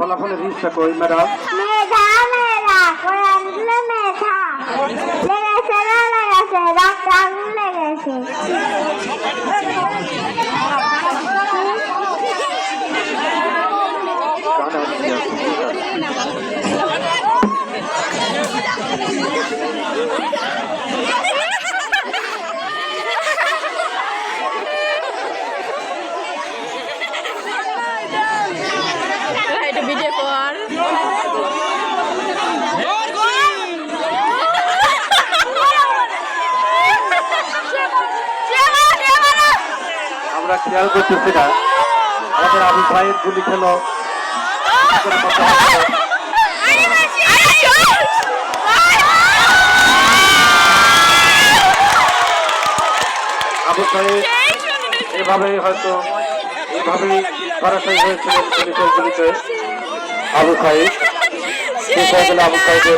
ফলাফলের রিস্কটা কই ম্যাডাম লেগেছে ভিডিও কর আমরা খেয়াল করতেছি না। আমাদের আবু ভাইয়ের গুলি খেলো। আবু সাহেব এভাবেই হয়তো এভাবেই সরাসরি আবু আবু